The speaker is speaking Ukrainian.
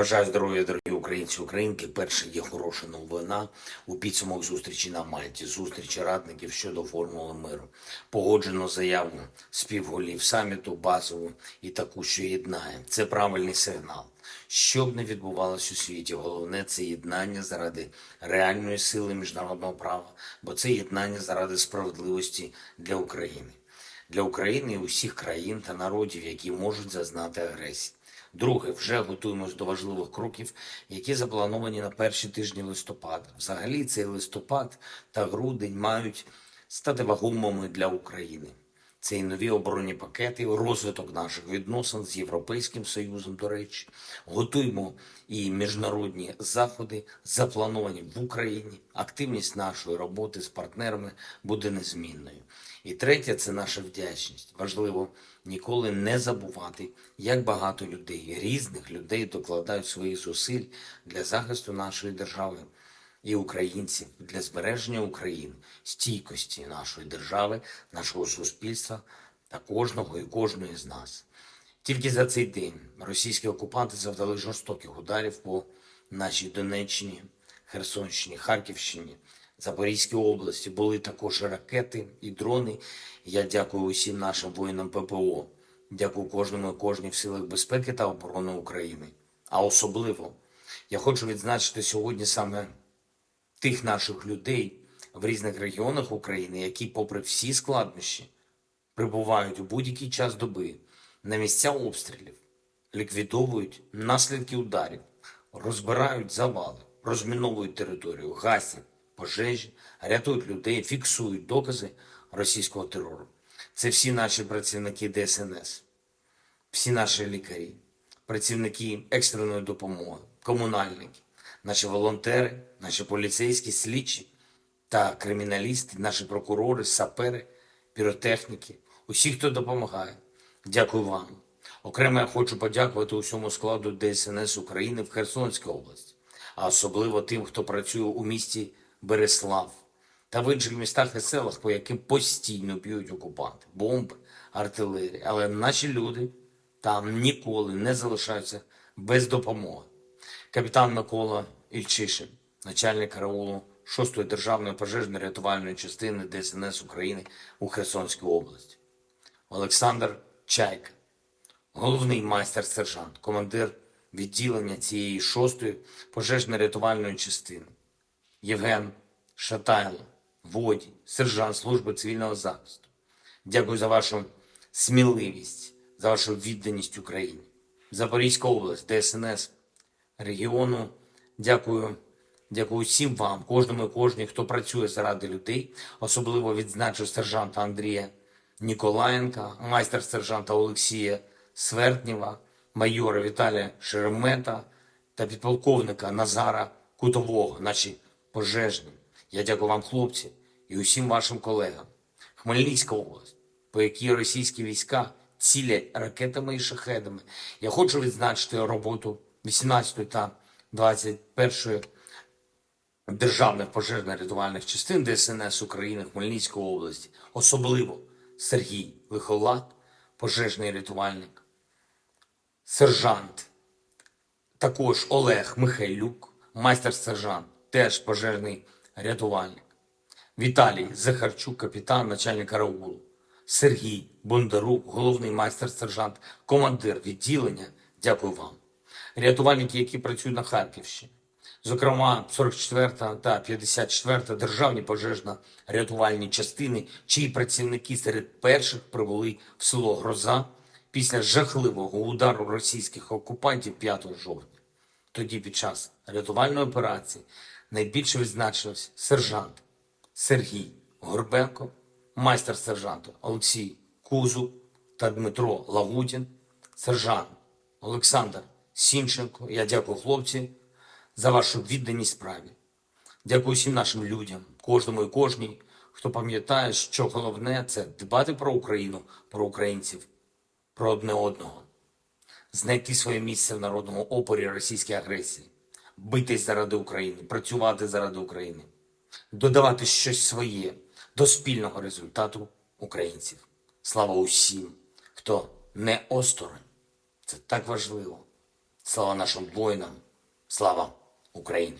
Бажаю здоров'я, дорогі українці, українки. Перше є хороша новина у підсумок зустрічі на Мальті. Зустрічі радників щодо формули миру. Погоджено заяву співголів саміту, базову і таку, що єднає. Це правильний сигнал. Що б не відбувалось у світі, головне це єднання заради реальної сили міжнародного права, бо це єднання заради справедливості для України для України і усіх країн та народів, які можуть зазнати агресії. Друге, вже готуємось до важливих кроків, які заплановані на перші тижні листопада. Взагалі, цей листопад та грудень мають стати вагомими для України. Це і нові оборонні пакети, розвиток наших відносин з Європейським Союзом, до речі. Готуємо і міжнародні заходи, заплановані в Україні. Активність нашої роботи з партнерами буде незмінною. І третє це наша вдячність. Важливо ніколи не забувати, як багато людей, різних людей докладають своїх зусиль для захисту нашої держави і українців для збереження України, стійкості нашої держави, нашого суспільства та кожного і кожної з нас. Тільки за цей день російські окупанти завдали жорстоких ударів по нашій Донеччині, Херсонщині, Харківщині, Запорізькій області. Були також ракети і дрони. Я дякую усім нашим воїнам ППО. Дякую кожному і кожній в силах безпеки та оборони України. А особливо я хочу відзначити сьогодні саме тих наших людей в різних регіонах України, які, попри всі складнощі, прибувають у будь-який час доби на місця обстрілів, ліквідовують наслідки ударів, розбирають завали, розміновують територію, гасять пожежі, рятують людей, фіксують докази російського терору. Це всі наші працівники ДСНС, всі наші лікарі, працівники екстреної допомоги, комунальники, наші волонтери, наші поліцейські, слідчі та криміналісти, наші прокурори, сапери, піротехніки, усі, хто допомагає. Дякую вам. Окремо я хочу подякувати усьому складу ДСНС України в Херсонській області, а особливо тим, хто працює у місті Береслав та в інших містах і селах, по яким постійно б'ють окупанти, бомби, артилерія. Але наші люди там ніколи не залишаються без допомоги. Капітан Микола Ільчишин, начальник караулу 6-ї державної пожежно-рятувальної частини ДСНС України у Херсонській області. Олександр Чайка, головний майстер-сержант, командир відділення цієї 6-ї пожежно-рятувальної частини. Євген Шатайло, водій, сержант служби цивільного захисту. Дякую за вашу сміливість, за вашу відданість Україні. Запорізька область, ДСНС регіону. Дякую, дякую всім вам, кожному і кожній, хто працює заради людей. Особливо відзначу сержанта Андрія Ніколаєнка, майстер-сержанта Олексія Свертнєва, майора Віталія Шеремета та підполковника Назара Кутового, наші пожежні. Я дякую вам, хлопці, і усім вашим колегам. Хмельницька область, по якій російські війська цілять ракетами і шахедами. Я хочу відзначити роботу 18 та 21 державних пожежно-рятувальних частин ДСНС України Хмельницької області, особливо Сергій Лихолад, пожежний рятувальник, сержант, також Олег Михайлюк, майстер-сержант, теж пожежний рятувальник. Віталій Захарчук, капітан, начальник караулу. Сергій Бондарук, головний майстер-сержант, командир відділення. Дякую вам. Рятувальники, які працюють на Харківщині. Зокрема, 44 та 54 державні пожежно-рятувальні частини, чиї працівники серед перших прибули в село Гроза після жахливого удару російських окупантів 5 жовтня. Тоді під час рятувальної операції найбільше відзначився сержант Сергій Горбенко, майстер-сержант Олексій Кузу та Дмитро Лагутін, сержант Олександр Сімченко. Я дякую хлопці за вашу відданість справі. Дякую всім нашим людям, кожному і кожній, хто пам'ятає, що головне це дбати про Україну, про українців, про одне одного, знайти своє місце в народному опорі російській агресії, битись заради України, працювати заради України, додавати щось своє до спільного результату українців. Слава усім, хто не осторонь. Це так важливо. Слава нашим воїнам! Слава Україні!